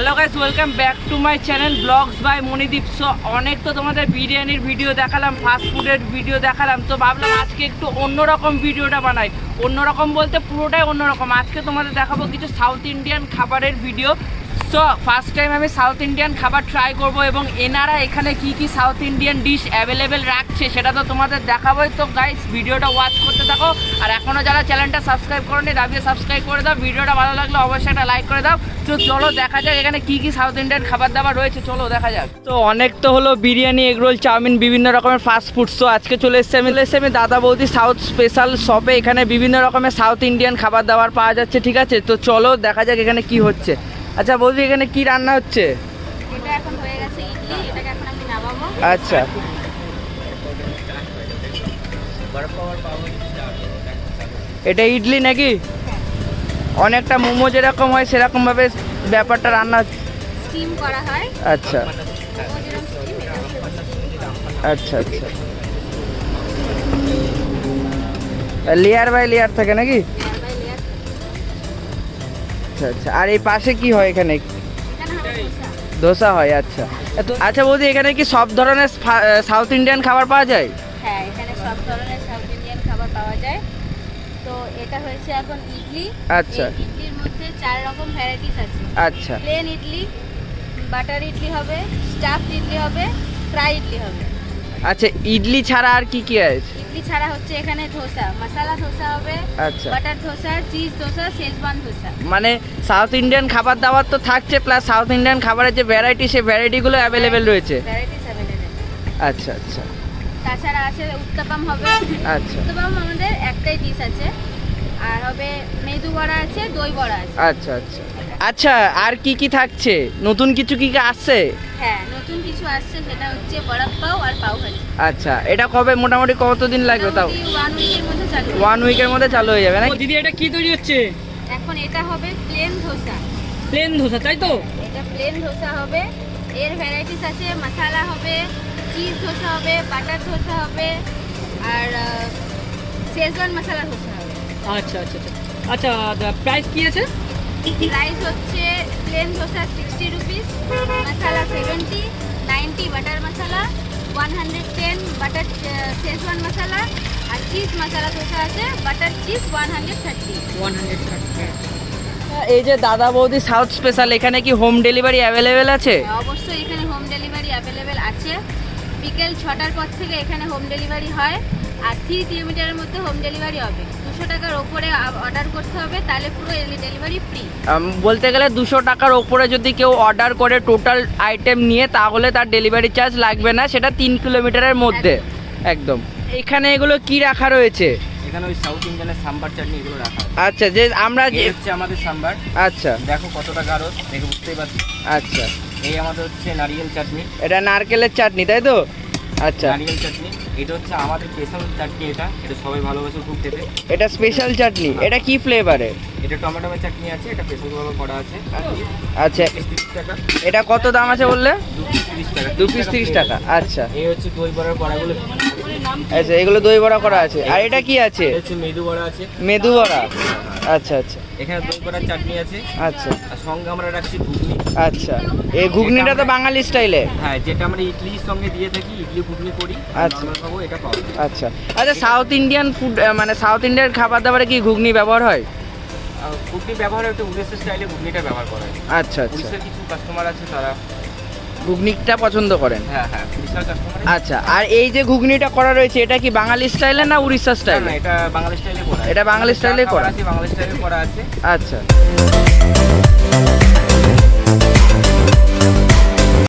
Hello guys welcome back to my channel vlogs by Manideep so অনেক তো তোমাদের বিরিয়ানির ভিডিও দেখালাম ফাস্টফুডের ভিডিও দেখালাম, তো ভাবলাম আজকে একটু অন্যরকম ভিডিওটা বানাই। অন্যরকম বলতে পুরোটাই অন্যরকম। আজকে তোমাদের দেখাবো কিছু সাউথ ইন্ডিয়ান খাবারের ভিডিও সো ফার্স্ট টাইম আমি সাউথ ইন্ডিয়ান খাবার ট্রাই করব এবং এনারা এখানে কি কি সাউথ ইন্ডিয়ান ডিশ অ্যাভেলেবেল রাখছে সেটা তো তোমাদের দেখাবোই। তো গাইস ভিডিওটা ওয়াচ করতে থাকো। আর এখনও যারা চ্যানেলটা সাবস্ক্রাইব করোনি, দাবিয়ে সাবস্ক্রাইব করে দাও। ভিডিওটা ভালো লাগলে অবশ্যই একটা লাইক করে দাও। তো চলো দেখা যাক এখানে কি কি সাউথ ইন্ডিয়ান খাবার দাবার রয়েছে। চলো দেখা যাক। তো অনেক তো হলো বিরিয়ানি এগরোল চাউমিন, বিভিন্ন রকমের ফাস্ট ফুড তো আজকে চলে এসেছে আমি এসেছি আমি দাদা বৌদি সাউথ স্পেশাল শপে এখানে বিভিন্ন রকমের সাউথ ইন্ডিয়ান খাবার দাবার পাওয়া যাচ্ছে, ঠিক আছে? তো চলো দেখা যাক এখানে কি হচ্ছে। আচ্ছা বৌদি এখানে কি রান্না হচ্ছে? এটা এখন হয়ে গেছে ইডলি এটাকে এখন আমি নামাবো। আচ্ছা। এটা ইডলি নাকি? অনেকটা মোমো যেরকম হয় সেরকম ভাবে ব্যাপারটা রান্না হচ্ছে। স্টিম করা হয়। আচ্ছা। আচ্ছা আচ্ছা। লেয়ার বাই লেয়ার থাকে নাকি? আচ্ছা আচ্ছা। আর এই পাশে কি হয় এখানে? এখানে ধোসা হয় আচ্ছা। তো আচ্ছা বৌদি এখানে কি সব ধরনের সাউথ ইন্ডিয়ান খাবার পাওয়া যায়? হ্যাঁ এখানে সব ধরনের সাউথ ইন্ডিয়ান খাবার পাওয়া যায়। তো এটা হয়েছে এখন ইডলি। আচ্ছা। ইডলির মধ্যে চার রকম ভ্যারাইটিস আছে। আচ্ছা। প্লেন ইডলি বাটার ইডলি হবে স্টাফ ইডলি হবে ফ্রাই ইডলি হবে। আচ্ছা ইডলি ছাড়া আর কি কি আছে? ইডলি ছাড়া হচ্ছে এখানে ধোসা। মশালা ধোসা হবে আচ্ছা। Butter dosa cheese dosa Schezwan dosa. মানে সাউথ ইন্ডিয়ান খাবার দাবার তো থাকছে প্লাস সাউথ ইন্ডিয়ান খাবারের যে ভ্যারাইটি সেই ভ্যারাইটিগুলো অ্যাভেলেবেল রয়েছে। ভ্যারাইটিস অ্যাভেলেবেল আচ্ছা আচ্ছা। তাছাড়া আছে উত্তাপাম হবে। আচ্ছা। উত্তাপাম আমাদের একটাই ডিশ আছে। আর হবে মেদু বড়া আছে দই বড়া আছে। আচ্ছা আচ্ছা। আচ্ছা আর কি কি থাকছে? নতুন কিছু কি কি আসছে? হ্যাঁ কিছু আসছে সেটা হচ্ছে বড়া পাও আর পাও ভাজি। আচ্ছা এটা কবে? মোটামুটি কতদিন লাগবে তাও? ওয়ান উইকের মধ্যে চালু। ওয়ান উইকের মধ্যে চালু হয়ে যাবে না দিদি এটা কি তৈরি হচ্ছে? এখন এটা হবে প্লেন ধোসা। প্লেন ধোসা তাই তো? এটা প্লেন ধোসা হবে। এর ভ্যারাইটিস আছে মশালা হবে চিজ ধোসা হবে বাটার ধোসা হবে আর শেজওয়ান মশলা ধোসা হবে। আচ্ছা আচ্ছা আচ্ছা। আচ্ছা প্রাইস কি আছে? প্রাইস হচ্ছে plain dosa sixty rupees masala seventy one hundred ten butter Schezwan masala আর চিজ মশলা ধোসা আছে butter cheese one hundred thirty one hundred এই যে দাদা বৌদি সাউথ স্পেশাল এখানে কি হোম ডেলিভারি অ্যাভেলেবেল আছে? অবশ্যই এখানে হোম ডেলিভারি অ্যাভেলেবেল আছে। বিকেল ছটার পর থেকে এখানে হোম ডেলিভারি হয়। আর থ্রি কিলোমিটারের মধ্যে হোম ডেলিভারি হবে। দুশো টাকার ওপরে অর্ডার করতে হবে তাহলে পুরো ডেলিভারি ফ্রি বলতে গেলে দুশো টাকার ওপরে যদি কেউ অর্ডার করে টোটাল আইটেম নিয়ে তাহলে তার ডেলিভারি চার্জ লাগবে না সেটা তিন কিলোমিটারের মধ্যে। একদম। এখানে এগুলো কি রাখা রয়েছে? এখানে ওই সাউথ ইন্ডিয়ানের সাম্বার চাটনি এগুলো রাখা আচ্ছা যে আমরা যে হচ্ছে আমাদের সাম্বার আচ্ছা। দেখো কতটা গাঢ় দেখে বুঝতেই পারছি। আচ্ছা। এই আমাদের হচ্ছে নারিয়েল চাটনি এটা নারকেলের চাটনি তাই তো? আচ্ছা। নারিকেল চাটনি। এটা হচ্ছে আমাদের স্পেশাল চাটনি এটা। এটা সবাই ভালোবাসে খুব খেতে। এটা স্পেশাল চাটনি। এটা কি ফ্লেভারে এটা টমেটো চাটনি আছে এটা স্পেশাল ভাবে করা আছে। আচ্ছা। টাকা। এটা কত দাম আছে বললে? দু পিস তিরিশ টাকা। দু পিস তিরিশ টাকা। আচ্ছা। এই হচ্ছে দই বড়ার বড়াগুলো। আচ্ছা এগুলো দই বড়া করা আছে। আর এটা কি আছে? মেদু বড়া আছে। মেদু বড়া। আচ্ছা আচ্ছা। এখানে দই বড়ার চাটনি আছে। আচ্ছা। আর সঙ্গে আমরা রাখছি ঘুগনি। আচ্ছা। এই ঘুগনিটা তো বাঙালি স্টাইলে? হ্যাঁ যেটা আমরা ইডলির সঙ্গে দিয়ে থাকি ইডলি ঘুগনি করি আচ্ছা। খাব এটা পাওয়া আচ্ছা। আচ্ছা সাউথ ইন্ডিয়ান ফুড মানে সাউথ ইন্ডিয়ান খাবার দাবারে কি ঘুগনি ব্যবহার হয়? ঘুগনি ব্যবহার হয় একটু উড়িষ্যার স্টাইলে ঘুগনিটা ব্যবহার করা হয় আচ্ছা আচ্ছা। উড়িষ্যার কিছু কাস্টমার আছে তারা ঘুগনিটা পছন্দ করেন? হ্যাঁ হ্যাঁ আচ্ছা আর এই যে ঘুগনিটা করা রয়েছে এটা কি বাঙালি স্টাইলে না উড়িষ্যা স্টাইল? এটা বাঙালি স্টাইলে করা এটা বাঙালি স্টাইলে করা? আছে বাঙালি স্টাইলে করা আছে। আচ্ছা।